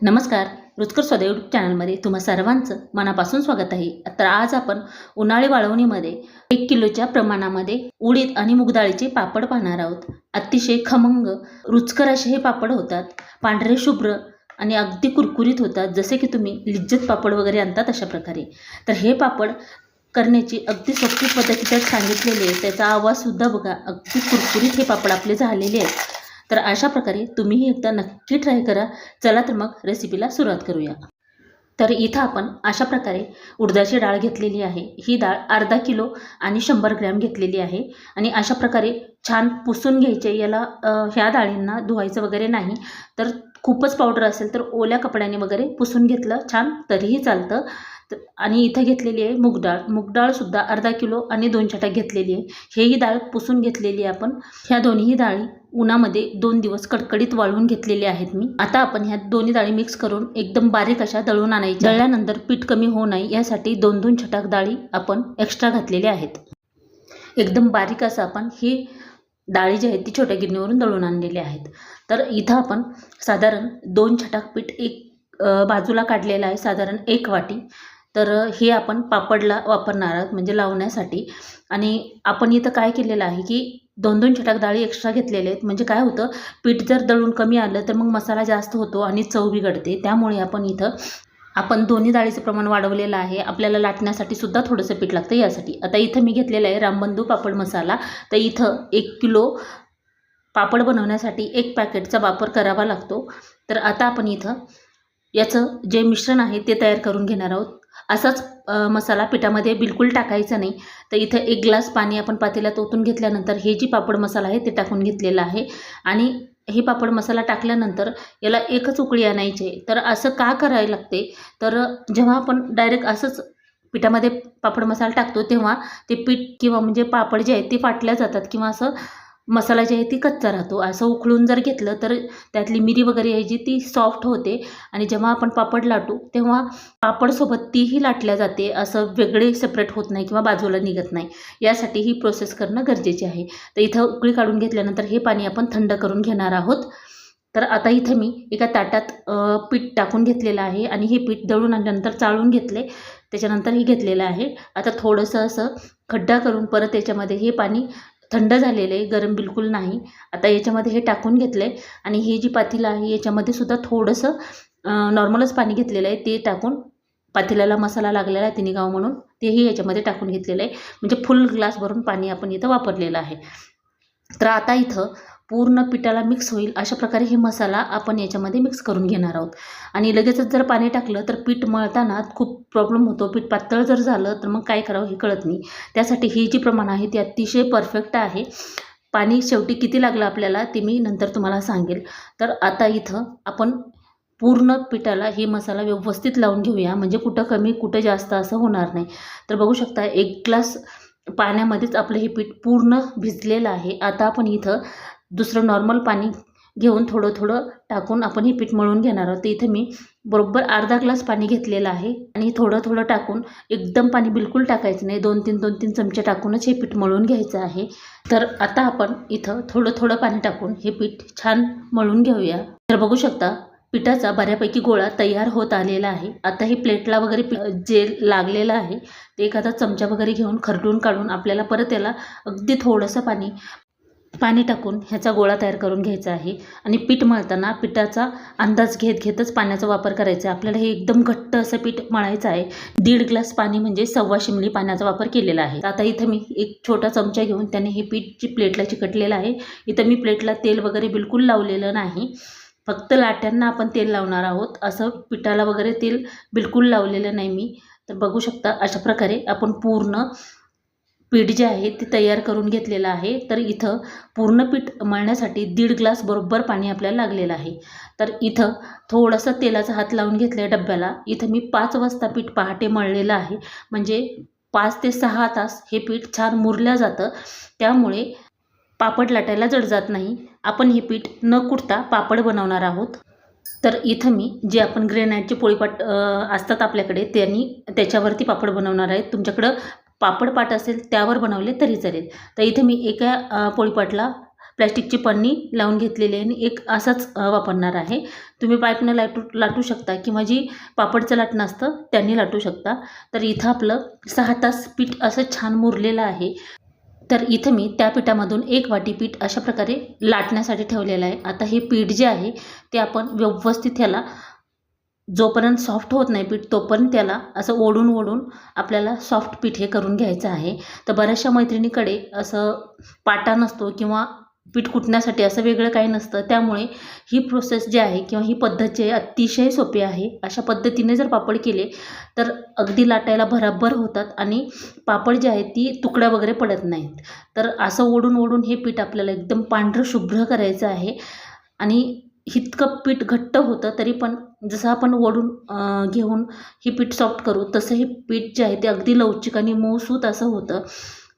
नमस्कार रुचकर स्वदा यूट्यूब चॅनलमध्ये तुम्हा सर्वांचं मनापासून स्वागत आहे. तर आज आपण उन्हाळी वाळवणीमध्ये एक किलोच्या प्रमाणामध्ये उडीद आणि मुगडाळीचे पापड पाहणार आहोत. अतिशय खमंग रुचकर असे हे पापड होतात. पांढरे शुभ्र आणि अगदी कुरकुरीत होतात जसे की तुम्ही लिज्जत पापड वगैरे आणतात अशा प्रकारे. तर हे पापड करण्याची अगदी सोपी पद्धती त्यात सांगितलेली आहे. त्याचा आवाजसुद्धा बघा अगदी कुरकुरीत हे पापड आपले झालेले आहेत. तर अशा प्रकारे तुम्हीही एकदा नक्की ट्राय करा. चला तर मग रेसिपीला सुरुवात करूया. तर इथं आपण अशा प्रकारे उडदाची डाळ घेतलेली आहे. ही डाळ अर्धा किलो आणि शंभर ग्रॅम घेतलेली आहे. आणि अशा प्रकारे छान पुसून घ्यायचे. याला ह्या डाळींना धुवायचं वगैरे नाही. तर खूपच पावडर असेल तर ओल्या कपड्याने वगैरे पुसून घेतलं छान तरीही चालतं. तर आणि इथं घेतलेली आहे मुगडाळ मुगडाळसुद्धा अर्धा किलो आणि दोन छटाक घेतलेली आहे. हेही डाळ पुसून घेतलेली आहे आपण. ह्या दोन्ही डाळी उन्हामध्ये दोन दिवस कडकडीत वाळवून घेतलेले आहेत मी. आता आपण ह्या दोन्ही डाळी मिक्स करून एकदम बारीक अशा दळून आणायच्या. दळल्यानंतर पीठ कमी होऊ नये यासाठी दोन दोन छटाक डाळी आपण एक्स्ट्रा घातलेल्या आहेत. एकदम बारीक असं आपण ही डाळी जी आहेत ती छोट्या गिरणीवरून दळून आणलेली आहेत. तर इथं आपण साधारण दोन छटाक पीठ एक बाजूला काढलेलं आहे साधारण एक वाटी. तर हे आपण पापडला वापरणार आहोत म्हणजे लावण्यासाठी. आणि आपण इथं काय केलेलं आहे की दोन दोन छटाक डाळी एक्स्ट्रा घेतलेले आहेत. म्हणजे काय होतं पीठ जर दळून कमी आलं तर मग मसाला जास्त होतो आणि चव बिघडते. त्यामुळे आपण इथं आपण दोन्ही डाळीचं प्रमाण वाढवलेलं आहे. आपल्याला लाटण्यासाठी सुद्धा थोडंसं पीठ लागतं यासाठी. आता इथं मी घेतलेलं आहे रामबंधू पापड मसाला. तर इथं एक किलो पापड बनवण्यासाठी एक पॅकेटचा वापर करावा लागतो. तर आता आपण इथं याचं जे मिश्रण आहे ते तयार करून घेणार आहोत. असाच मसाला पिठामध्ये बिलकुल टाकायचा नाही. तर इथं एक ग्लास पाणी आपण पातेल्यात ओतून घेतल्यानंतर हे जी पापड मसाला आहे ते टाकून घेतलेलं आहे. आणि हे पापड मसाला टाकल्यानंतर याला एकच उकळी आणायची आहे. तर असं का करायला लागते? तर जेव्हा आपण डायरेक्ट असंच पिठामध्ये पापड मसाला टाकतो तेव्हा ते पीठ किंवा म्हणजे पापड जे आहेत ते फाटल्या जातात किंवा असं मसाला जे आहे ती कच्चा राहतो. असं उकळून जर घेतलं तर त्यातली मिरी वगैरे आहे जी ती सॉफ्ट होते आणि जेव्हा आपण पापड लाटू तेव्हा पापडसोबत तीही लाटल्या जाते. असं वेगळे सेपरेट होत नाही किंवा बाजूला निघत नाही. यासाठी ही प्रोसेस करणं गरजेचे आहे. तर इथं उकळी काढून घेतल्यानंतर हे पाणी आपण थंड करून घेणार आहोत. तर आता इथं मी एका ताटात पीठ टाकून घेतलेलं आहे आणि हे पीठ दळून आणल्यानंतर चाळून घेतले. त्याच्यानंतर हे घेतलेलं आहे. आता थोडंसं असं खड्डा करून परत त्याच्यामध्ये हे पाणी थंड झालेलं आहे गरम बिलकुल नाही. आता याच्यामध्ये हे टाकून घेतलं आहे आणि ही जी पातेलं आहे याच्यामध्ये सुद्धा थोडंसं नॉर्मलच पाणी घेतलेलं आहे ते टाकून पातेल्याला मसाला लागलेला आहे तिन्ही गाव म्हणून तेही याच्यामध्ये टाकून घेतलेलं आहे. म्हणजे फुल ग्लास भरून पाणी आपण इथं वापरलेलं आहे. तर आता इथं पूर्ण पिठाला मिक्स होईल अशा प्रकारे हे मसाला आपण याच्यामध्ये मिक्स करून घेणार आहोत. आणि लगेचच जर पाणी टाकलं तर पीठ मळताना खूप प्रॉब्लेम होतो. पीठ पातळ जर झालं तर मग काय करावं हे कळत नाही. त्यासाठी ही जी प्रमाण आहे ती अतिशय परफेक्ट आहे. पाणी शेवटी किती लागलं आपल्याला ते मी नंतर तुम्हाला सांगेल. तर आता इथं आपण पूर्ण पिठाला हे मसाला व्यवस्थित लावून घेऊया. म्हणजे कुठं कमी कुठं जास्त असं होणार नाही. तर बघू शकता एक ग्लास पाण्यामध्येच आपलं हे पीठ पूर्ण भिजलेलं आहे. आता आपण इथं दुसरं नॉर्मल पाणी घेऊन थोडं थोडं टाकून आपण हे पीठ मळून घेणार आहोत. इथं मी बरोबर अर्धा ग्लास पाणी घेतलेलं आहे आणि थोडं थोडं टाकून एकदम पाणी बिलकुल टाकायचं नाही. दोन तीन दोन तीन चमचे टाकूनच हे पीठ मळून घ्यायचं आहे. तर आता आपण इथं थोडं थोडं पाणी टाकून हे पीठ छान मळून घेऊया. तर बघू शकता पिठाचा बऱ्यापैकी गोळा तयार होत आलेला आहे. आता हे प्लेटला वगैरे जे लागलेलं आहे ते एखादा चमचा वगैरे घेऊन खरडून काढून आपल्याला परत याला अगदी थोडंसं पाणी पाणी टाकून ह्याचा गोळा तयार करून घ्यायचा आहे. आणि पीठ मळताना पिठाचा अंदाज घेत घेतच पाण्याचा वापर करायचा आहे. आपल्याला हे एकदम घट्ट असं पीठ मळायचं आहे. दीड ग्लास पाणी म्हणजे सव्वा शिमली पाण्याचा वापर केलेला आहे. आता इथं मी एक छोटा चमचा घेऊन त्याने हे पीठ जी प्लेटला चिकटलेलं आहे. इथं मी प्लेटला तेल वगैरे बिलकुल लावलेलं नाही. फक्त लाट्यांना आपण तेल लावणार आहोत. असं पिठाला वगैरे तेल बिलकुल लावलेलं नाही मी. तर बघू शकता अशा प्रकारे आपण पूर्ण पीठ जे आहे ते तयार करून घेतलेलं आहे. तर इथं पूर्ण पीठ मळण्यासाठी दीड ग्लास बरोबर पाणी आपल्याला लागलेलं आहे. तर इथं थोडंसं तेलाचा हात लावून घेतलं आहे डब्याला. इथं मी पाच वाजता पीठ पहाटे मळलेलं आहे. म्हणजे पाच ते सहा तास हे पीठ छान मुरलं जातं. त्यामुळे पापड लाटायला जड जात नाही. आपण हे पीठ न कुठता पापड बनवणार आहोत. तर इथं मी जे आपण ग्रेनाईटचे पोळीपाट असतात आपल्याकडे त्यांनी त्याच्यावरती पापड बनवणार आहेत तुमच्याकडं पापड पाट असेल त्यावर बनवले तरी चालेल. तर इथे मी एका पोळीपाटला प्लॅस्टिकची पन्नी लावून घेतलेली आहे आणि एक असाच वापरणार आहे. तुम्ही पाईपनं लाटू लाटू शकता किंवा जी पापडचं लाटणं असतं त्यांनी लाटू शकता. तर इथं आपलं सहा तास पीठ असं छान मुरलेलं आहे. तर इथं मी त्या पिठामधून एक वाटी पीठ अशा प्रकारे लाटण्यासाठी ठेवलेलं आहे. आता हे पीठ जे आहे ते आपण व्यवस्थित ह्याला जोपर्यंत सॉफ्ट होत नाही पीठ तोपर्यंत त्याला असं ओढून ओढून आपल्याला सॉफ्ट पीठ हे करून घ्यायचं आहे. तर बऱ्याचशा मैत्रिणीकडे असं पाटा नसतो किंवा पीठ कुटण्यासाठी असं वेगळं काही नसतं. त्यामुळे ही प्रोसेस जी आहे किंवा ही पद्धत जी आहे अतिशय सोपी आहे. अशा पद्धतीने जर पापड केले तर अगदी लाटायला भराभर होतात आणि पापड जे आहे ती तुकड्या वगैरे पडत नाहीत. तर असं ओढून ओढून हे पीठ आपल्याला एकदम पांढरं शुभ्र करायचं आहे. आणि इतकं पीठ घट्ट होतं तरी पण जसं आपण ओढून घेऊन हे पीठ सॉफ्ट करू तसं हे पीठ जे आहे ते अगदी लवचिक आणि मऊसूत असं होतं.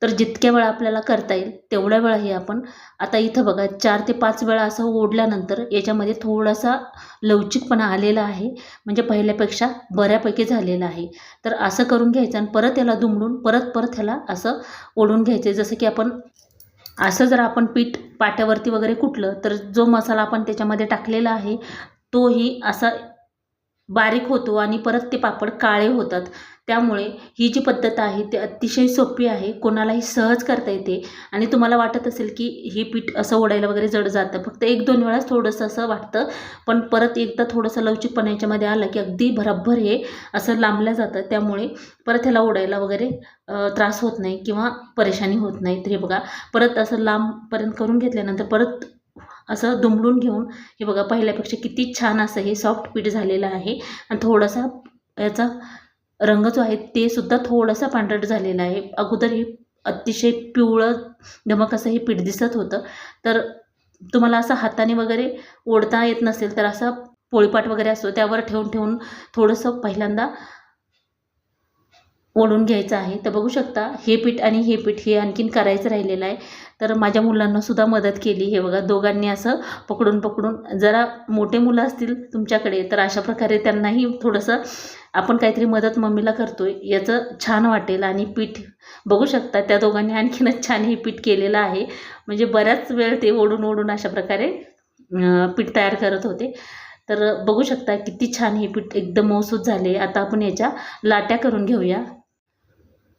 तर जितक्या वेळा आपल्याला करता येईल तेवढ्या वेळा हे आपण आता इथं बघा चार ते पाच वेळा असं ओढल्यानंतर याच्यामध्ये थोडासा लवचिकपणा आलेला आहे. म्हणजे पहिल्यापेक्षा बऱ्यापैकी झालेला आहे. तर असं करून घ्यायचं आणि परत याला दुमडून परत परत ह्याला असं ओढून घ्यायचं. जसं की आपण असं जर आपण पीठ पाट्यावरती वगैरे कुटलं तर जो मसाला आपण त्याच्यामध्ये टाकलेला आहे तोही असा बारीक होतो आणि परत ते पापड काळे होतात. त्यामुळे ही जी पद्धत आहे ती अतिशय सोपी आहे. कोणालाही सहज करता येते. आणि तुम्हाला वाटत असेल की हे पीठ असं ओढायला वगैरे जड जातं. फक्त एक दोन वेळाच थोडंसं असं वाटतं. पण परत एकदा थोडंसं लवचिकपणा याच्यामध्ये आलं की अगदी भरभर हे असं लांबलं जातं. त्यामुळे परत ह्याला ओढायला वगैरे त्रास होत नाही किंवा परेशानी होत नाही. तर हे बघा परत असं लांबपर्यंत करून घेतल्यानंतर परत असं दुमडून घेऊन हे बघा पहिल्यापेक्षा किती छान असं हे सॉफ्ट पीठ झालेलं आहे. आणि थोडासा याचा रंग जो आहे ते सुद्धा थोडासा पांढरट झालेला आहे. अगोदर हे अतिशय पिवळं धमक असं हे पीठ दिसत होतं. तर तुम्हाला असं हाताने वगैरे ओढता येत नसेल तर असा पोळीपाट वगैरे असतो त्यावर ठेवून ठेवून थोडंसं पहिल्यांदा ओढून घ्यायचं आहे. तर बघू शकता हे पीठ आणि हे पीठ हे आणखीन करायचं राहिलेलं आहे. तर माझ्या मुलांनासुद्धा मदत केली. हे बघा दोघांनी असं पकडून पकडून जरा मोठे मुलं असतील तुमच्याकडे तर अशा प्रकारे त्यांनाही थोडंसं आपण काहीतरी मदत मम्मीला करतोय. याचं छान वाटेल आणि पीठ बघू शकता त्या दोघांनी आणखीनच छान हे पीठ केलेलं आहे. म्हणजे बऱ्याच वेळ ते ओढून ओढून अशा प्रकारे पीठ तयार करत होते. तर बघू शकता किती छान हे पीठ एकदम मौसूद झाले. आता आपण याच्या लाट्या करून घेऊया.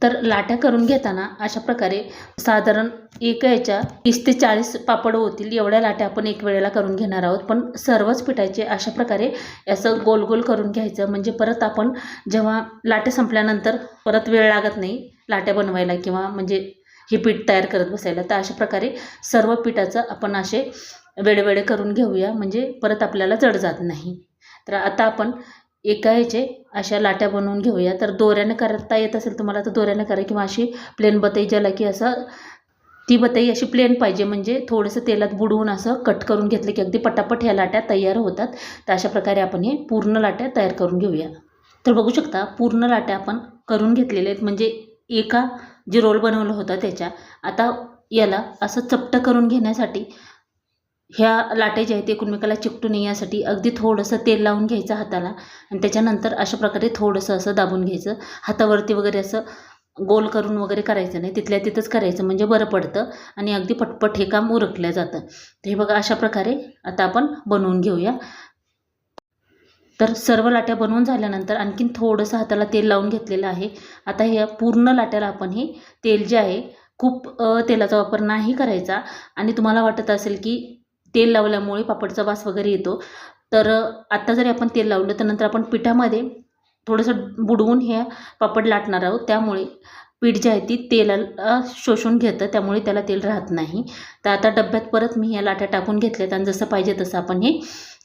तर लाट्या करून घेताना अशा प्रकारे साधारण एक याच्या तीस ते चाळीस पापड होतील एवढ्या लाट्या आपण एक वेळेला करून घेणार आहोत. पण सर्वच पिठाचे अशा प्रकारे असं गोल गोल करून घ्यायचं. म्हणजे परत आपण जेव्हा लाट्या संपल्यानंतर परत वेळ लागत नाही लाट्या बनवायला किंवा म्हणजे हे पीठ तयार करत बसायला तर अशा प्रकारे सर्व पिठाचं आपण असे वेळेवेळे करून घेऊया. म्हणजे परत आपल्याला जड जात नाही. तर आता आपण एका ह्याचे अशा लाट्या बनवून घेऊया. तर दोऱ्यानं करता येत असेल तुम्हाला तर दोऱ्यानं करा किंवा अशी प्लेन बताई ज्याला की असं ती बताई अशी प्लेन पाहिजे. म्हणजे थोडंसं तेलात बुडवून असं कट करून घेतलं की अगदी पटापट ह्या लाट्या तयार होतात. तर अशा प्रकारे आपण हे पूर्ण लाट्या तयार करून घेऊया. तर बघू शकता पूर्ण लाट्या आपण करून घेतलेल्या आहेत. म्हणजे एका जे रोल बनवलं होतं त्याच्या. आता याला असं चपटं करून घेण्यासाठी ह्या लाटे जे आहेत एकमेकाला चिकटू नये यासाठी अगदी थोडंसं तेल लावून घ्यायचं हाताला आणि त्याच्यानंतर अशा प्रकारे थोडंसं असं दाबून घ्यायचं. हातावरती वगैरे असं गोल करून वगैरे करायचं नाही तिथल्या तिथंच करायचं म्हणजे बरं पडतं आणि अगदी पटपट हे काम उरकलं जातं. तर हे बघा अशा प्रकारे आता आपण बनवून घेऊया. तर सर्व लाट्या बनवून झाल्यानंतर आणखीन थोडंसं हाताला तेल लावून घेतलेलं आहे. आता ह्या पूर्ण लाट्याला आपण हे तेल जे आहे खूप तेलाचा वापर नाही करायचा. आणि तुम्हाला वाटत असेल की तेल लावल्यामुळे पापडचा वास वगैरे येतो. तर आत्ता जरी आपण तेल लावलं तर नंतर आपण पिठामध्ये थोडंसं बुडवून हे पापड लाटणार आहोत. त्यामुळे पीठ जे आहे ती तेलाला शोषून घेतं. त्यामुळे त्याला तेल राहत नाही. तर आता डब्यात परत मी ह्या लाट्या टाकून घेतल्यात आणि जसं पाहिजे तसं आपण हे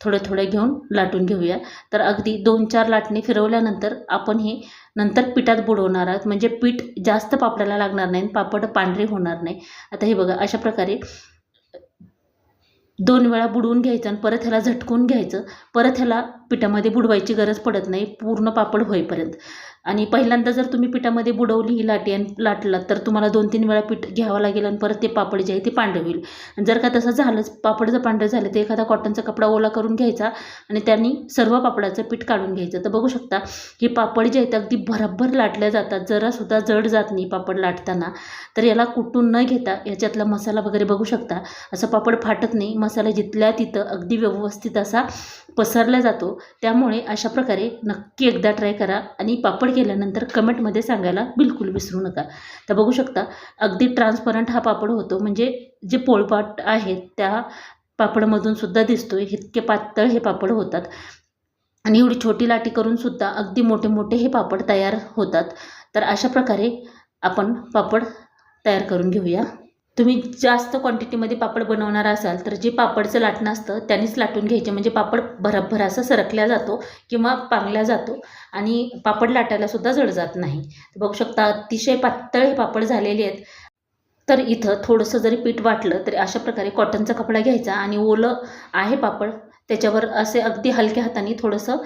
थोडं थोडं घेऊन लाटून घेऊया. तर अगदी दोन चार लाटणे फिरवल्यानंतर आपण हे नंतर पिठात बुडवणार आहोत. म्हणजे पीठ जास्त पापडाला लागणार नाही आणि पापड पांढरे होणार नाही. आता हे बघा अशा प्रकारे दोन वेळा बुडवून घ्यायचं आणि परत ह्याला झटकून घ्यायचं. परत ह्याला पिठामध्ये बुडवायची गरज पडत नाही. पूर्ण पापड होईपर्यंत. आणि पहिल्यांदा जर तुम्ही पिठामध्ये बुडवली ही लाटी आणि लाटलात तर तुम्हाला दोन तीन वेळा पीठ घ्यावं लागेल आणि परत ते पापड जे आहे ते पांढरे होईल. आणि जर का तसं झालंच पापड जर पांढरे झाले तर एखादा कॉटनचा कपडा ओला करून घ्यायचा आणि त्यांनी सर्व पापडाचं पीठ काढून घ्यायचं. तर बघू शकता हे पापड जे आहेत अगदी भरभर लाटल्या जातात जरासुद्धा जड जात नाही पापड लाटताना. तर याला कुटून न घेता याच्यातला मसाला वगैरे बघू शकता. असं पापड फाटत नाही मसाला जिथल्या तिथं अगदी व्यवस्थित असा पसरला जातो. त्यामुळे अशा प्रकारे नक्की एकदा ट्राय करा आणि पापड केल्यानंतर कमेंटमध्ये सांगायला बिलकुल विसरू नका. तर बघू शकता अगदी ट्रान्सपरंट हा पापड होतो. म्हणजे जे पोळपाट आहेत त्या पापडमधून सुद्धा दिसतो इतके पातळ हे पापड होतात. आणि एवढी छोटी लाटी करून सुद्धा अगदी मोठे मोठे हे पापड तयार होतात. तर अशा प्रकारे आपण पापड तयार करून घेऊया. तुम्ही जास्त क्वांटिटीमध्ये पापड बनवणार असाल तर जे पापडचं लाटणं असतं त्यांनीच लाटून घ्यायचे. म्हणजे पापड भराभर असा सरकल्या जातो किंवा पांगल्या जातो आणि पापड लाटायला सुद्धा जड जात नाही. बघू शकता अतिशय पातळ हे पापड झालेले आहेत. तर इथं थोडंसं जरी पीठ वाटलं तरी अशा प्रकारे कॉटनचा कपडा घ्यायचा आणि ओलं आहे पापड. त्याच्यावर असे अगदी हलक्या हाताने थोडंसं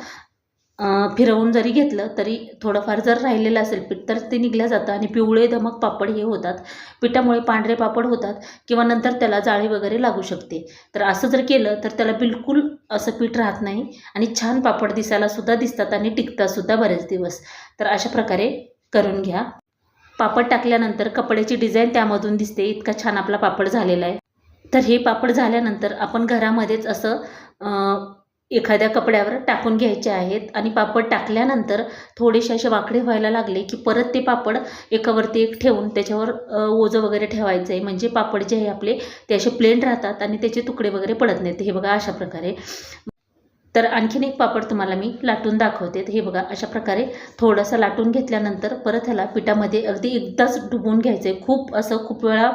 फिरवून जरी घेतलं तरी थोडंफार जर राहिलेलं असेल पीठ तर ते निघलं जातं आणि पिवळे धमक पापड हे होतात. पिठामुळे पांढरे पापड होतात किंवा नंतर त्याला जाळी वगैरे लागू शकते. तर असं जर केलं तर त्याला बिलकुल असं पीठ राहत नाही आणि छान पापड दिसायला सुद्धा दिसतात आणि टिकतात सुद्धा बरेच दिवस. तर अशा प्रकारे करून घ्या. पापड टाकल्यानंतर कपड्याची डिझाईन त्यामधून दिसते. इतका छान आपला पापड झालेला आहे. तर हे पापड झाल्यानंतर आपण घरामध्येच असं एखाद्या कपड्यावर टाकून घ्यायचे आहेत आणि पापड टाकल्यानंतर थोडेसे असे वाकडे व्हायला लागले की परत ते पापड एकावरती एक ठेवून त्याच्यावर ओझं वगैरे ठेवायचं. आहे म्हणजे पापड जे आहे आपले ते असे प्लेन राहतात आणि त्याचे तुकडे वगैरे पडत नाहीत. हे बघा अशा प्रकारे. तर आणखीन एक पापड तुम्हाला मी लाटून दाखवते. हे बघा अशा प्रकारे थोडंसं लाटून घेतल्यानंतर परत ह्याला पिठामध्ये अगदी एकदाच डुबून घ्यायचं आहे खूप असं खूप वेळा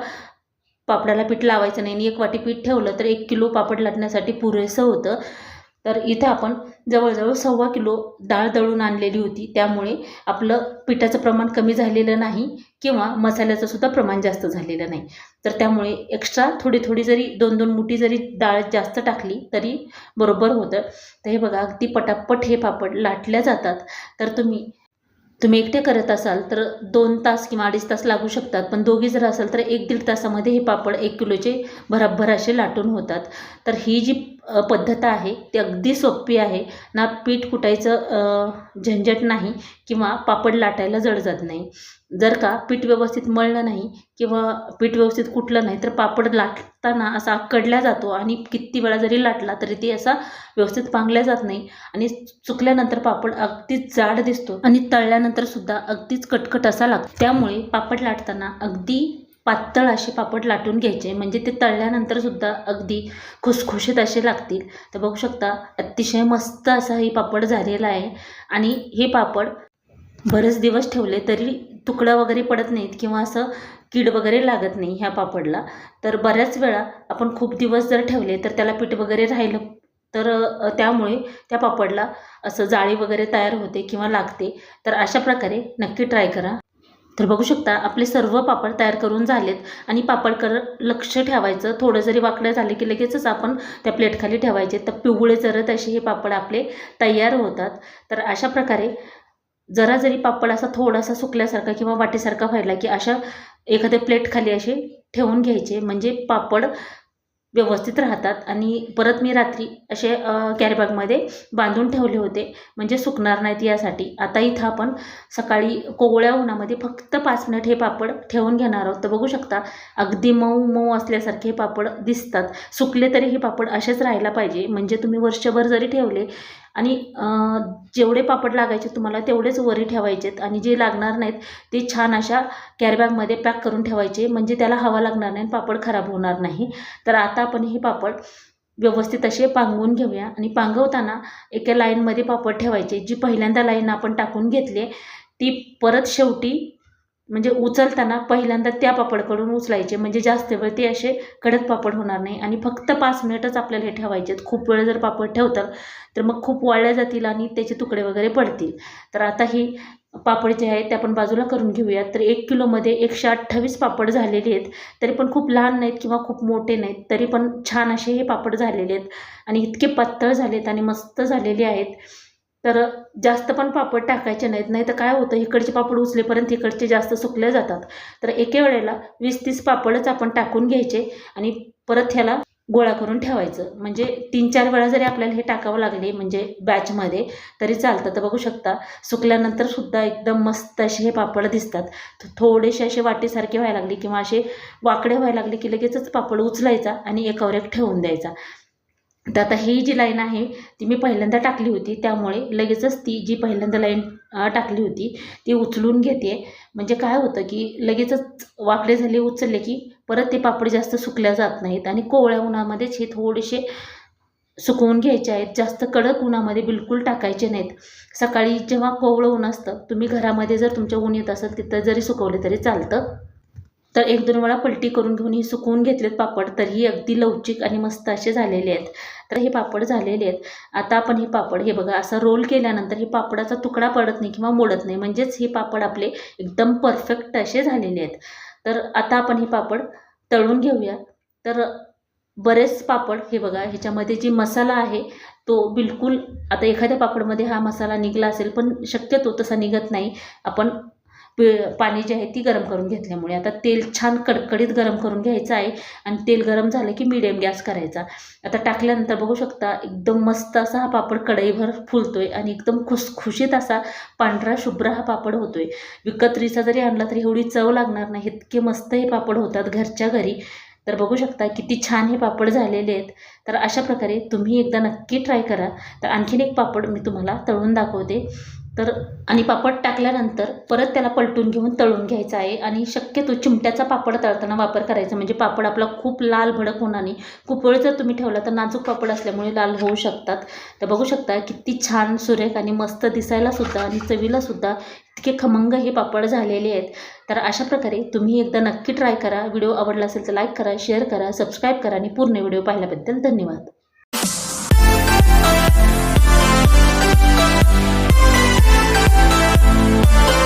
पापडाला पीठ लावायचं नाही आणि एक वाटी पीठ ठेवलं तर एक किलो पापड लाटण्यासाठी पुरेसं होतं. तर इथं आपण जवळजवळ सव्वा किलो डाळ दळून आणलेली होती. त्यामुळे आपलं पिठाचं प्रमाण कमी झालेलं नाही किंवा मसाल्याचं सुद्धा प्रमाण जास्त झालेलं नाही. तर त्यामुळे एक्स्ट्रा थोडी थोडी जरी दोन दोन मुठी जरी डाळ जास्त टाकली तरी बरोबर होतं. तर हे बघा अगदी पटापट हे पापड लाटल्या जातात. तर तुम्ही तुम्ही एकटे करत असाल तर दोन तास किंवा अडीच तास लागू शकतात. पण दोघी जर असाल तर एक दीड तासामध्ये हे पापड एक किलोचे भराभर असे लाटून होतात. तर ही जी पद्धत आहे ती अगदी सोपी आहे. ना पीठ कुटायचं झंझट नाही किंवा पापड लाटायला जड जात नाही. जर का पीठ व्यवस्थित मळलं नाही किंवा पीठ व्यवस्थित कुटलं नाही तर पापड लाटताना असा कडला जातो आणि किती वेळा जरी लाटला तरी ते असा व्यवस्थित पांगल्या जात नाही आणि चुकल्यानंतर पापड अगदीच जाड दिसतो आणि तळल्यानंतर सुद्धा अगदीच कटकट असा लागतो. त्यामुळे पापड लाटताना अगदी पातळ असे पापड लाटून घ्यायचे. म्हणजे ते तळल्यानंतर सुद्धा अगदी खुसखुशीत असे लागतील. तर बघू शकता अतिशय मस्त असा हे पापड झालेला आहे. आणि हे पापड बरेच दिवस ठेवले तरी तुकडं वगैरे पडत नाहीत किंवा असं कीड वगैरे लागत नाही ह्या पापडला. तर बऱ्याच वेळा आपण खूप दिवस जर ठेवले तर त्याला पीठ वगैरे राहिलं तर त्यामुळे त्या पापडला असं जाळी वगैरे तयार होते किंवा लागते. तर अशा प्रकारे नक्की ट्राय करा. तर बघू शकता आपले सर्व पापड तयार करून झालेत आणि पापड कर लक्ष ठेवायचं थोडं जरी वाकडं झाले की लगेचच आपण त्या प्लेटखाली ठेवायचे. तर पिवळे जरत असे हे पापड आपले तयार होतात. तर अशा प्रकारे जरा जरी पापड असा थोडासा सुकल्यासारखा किंवा वाटेसारखा व्हायला की अशा एखाद्या प्लेटखाली असे ठेवून घ्यायचे. म्हणजे पापड व्यवस्थित राहतात आणि परत मी रात्री असे कॅरीबॅगमध्ये बांधून ठेवले होते. म्हणजे सुकणार नाहीत यासाठी. आता इथं आपण सकाळी कोवळ्या उन्हामध्ये फक्त पाच मिनिट हे पापड ठेवून घेणार आहोत. तर बघू शकता अगदी मऊ मऊ असल्यासारखे हे पापड दिसतात. सुकले तरी हे पापड असेच राहायला पाहिजे. म्हणजे तुम्ही वर्षभर जरी ठेवले आणि जेवढे पापड लागायचे तुम्हाला तेवढेच वरी ठेवायचेत आणि जे लागणार नाहीत ते छान अशा कॅरीबॅगमध्ये पॅक करून ठेवायचे म्हणजे त्याला हवा लागणार नाही आणि पापड खराब होणार नाही. तर आता आपण हे पापड व्यवस्थित असे पांगवून घेऊया आणि पांगवताना एका लाईनमध्ये पापड ठेवायचे. जी पहिल्यांदा लाईन आपण टाकून घेतली ती परत शेवटी म्हणजे उचलताना पहिल्यांदा त्या पापडकडून उचलायचे. म्हणजे जास्त वेळ ते असे कडक पापड होणार नाही. आणि फक्त पाच मिनिटच आपल्याला हे ठेवायचे आहेत खूप वेळ जर पापड ठेवतात तर मग खूप वाळल्या जातील आणि त्याचे तुकडे वगैरे पडतील. तर आता ही पापड जे आहेत ते आपण बाजूला करून घेऊयात. तर एक किलोमध्ये एकशे अठ्ठावीस पापड झालेले आहेत. तरी पण खूप लहान नाहीत किंवा खूप मोठे नाहीत. तरी पण छान असे हे पापड झालेले आहेत. आणि इतके पातळ झालेत आणि मस्त झालेले आहेत. तर जास्त पण पापड टाकायचे नाहीत. नाही तर काय होतं इकडचे पापड उचलेपर्यंत इकडचे जास्त सुकले जातात. तर एके वेळेला वीस तीस पापडच आपण टाकून घ्यायचे आणि परत ह्याला गोळा करून ठेवायचं. म्हणजे तीन चार वेळा जरी आपल्याला हे टाकावं लागले म्हणजे बॅचमध्ये तरी चालतं. तर बघू शकता सुकल्यानंतर सुद्धा एकदम मस्त असे हे पापड दिसतात. थोडेसे असे वाटीसारखे व्हायला लागले किंवा असे वाकडे व्हायला लागले की लगेचच पापड उचलायचा आणि एकावर एक ठेवून द्यायचा. तर आता ही जी लाईन आहे ती मी पहिल्यांदा टाकली होती. त्यामुळे लगेचच ती जी पहिल्यांदा लाईन टाकली होती ती उचलून घेते. म्हणजे काय होतं की लगेचच वाकडे झाले उचलले की परत ते पापड जास्त सुकल्या जात नाहीत आणि कोवळ्या उन्हामध्येच हे थोडेसे सुकवून घ्यायचे आहेत. जास्त कडक उन्हामध्ये बिलकुल टाकायचे नाहीत. सकाळी जेव्हा कोवळं ऊन असतं तुम्ही घरामध्ये जर तुमच्या ऊन येत असेल तिथं जरी सुकवले तरी चालतं. तर एक दोन वेळा पलटी करून घेऊन हे सुकवून घेतलेत पापड तरीही अगदी लवचिक आणि मस्त असे झालेले आहेत. तर हे पापड झालेले आहेत. आता आपण हे पापड हे बघा असं रोल केल्यानंतर हे पापडाचा तुकडा पडत नाही किंवा मोडत नाही. म्हणजेच हे पापड आपले एकदम परफेक्ट असे झालेले आहेत. तर आता आपण हे पापड तळून घेऊया. तर बरेच पापड हे बघा ह्याच्यामध्ये जी मसाला आहे तो बिलकुल आता एखाद्या पापडमध्ये हा मसाला निघला असेल पण शक्यतो तसा निघत नाही. आपण पि पाणी जे आहे ती गरम करून घेतल्यामुळे. आता तेल छान कडकडीत गरम करून घ्यायचं आहे आणि तेल गरम झालं की मिडियम गॅस करायचा. आता टाकल्यानंतर बघू शकता एकदम मस्त असा हा पापड कढईभर फुलतोय आणि एकदम खुसखुशीत असा पांढरा शुभ्र हा पापड होतोय. विकत्रीचा जरी आणला तरी एवढी चव लागणार नाही. इतके मस्त हे पापड होतात घरच्या घरी. तर बघू शकता किती छान हे पापड झालेले आहेत. तर अशा प्रकारे तुम्ही एकदा नक्की ट्राय करा. तर आणखीन एक पापड मी तुम्हाला तळून दाखवते. तर आणि पापड टाकल्यानंतर परत त्याला पलटून घेऊन तळून घ्यायचा आहे. आणि शक्यतो चिमट्याचा पापड तळताना वापर करायचा. म्हणजे पापड आपला खूप लाल भडक होणार. नाही खूप वेळ जर तुम्ही ठेवला तर नाजूक पापड असल्यामुळे लाल होऊ शकतात. तर बघू शकता किती छान सुरेख आणि मस्त दिसायला सुद्धा आणि चवीला सुद्धा इतके खमंग हे पापड झालेले आहेत. तर अशा प्रकारे तुम्ही एकदा नक्की ट्राय करा. व्हिडिओ आवडला असेल तर लाईक करा शेअर करा सबस्क्राईब करा आणि पूर्ण व्हिडिओ पाहिल्याबद्दल धन्यवाद. Thank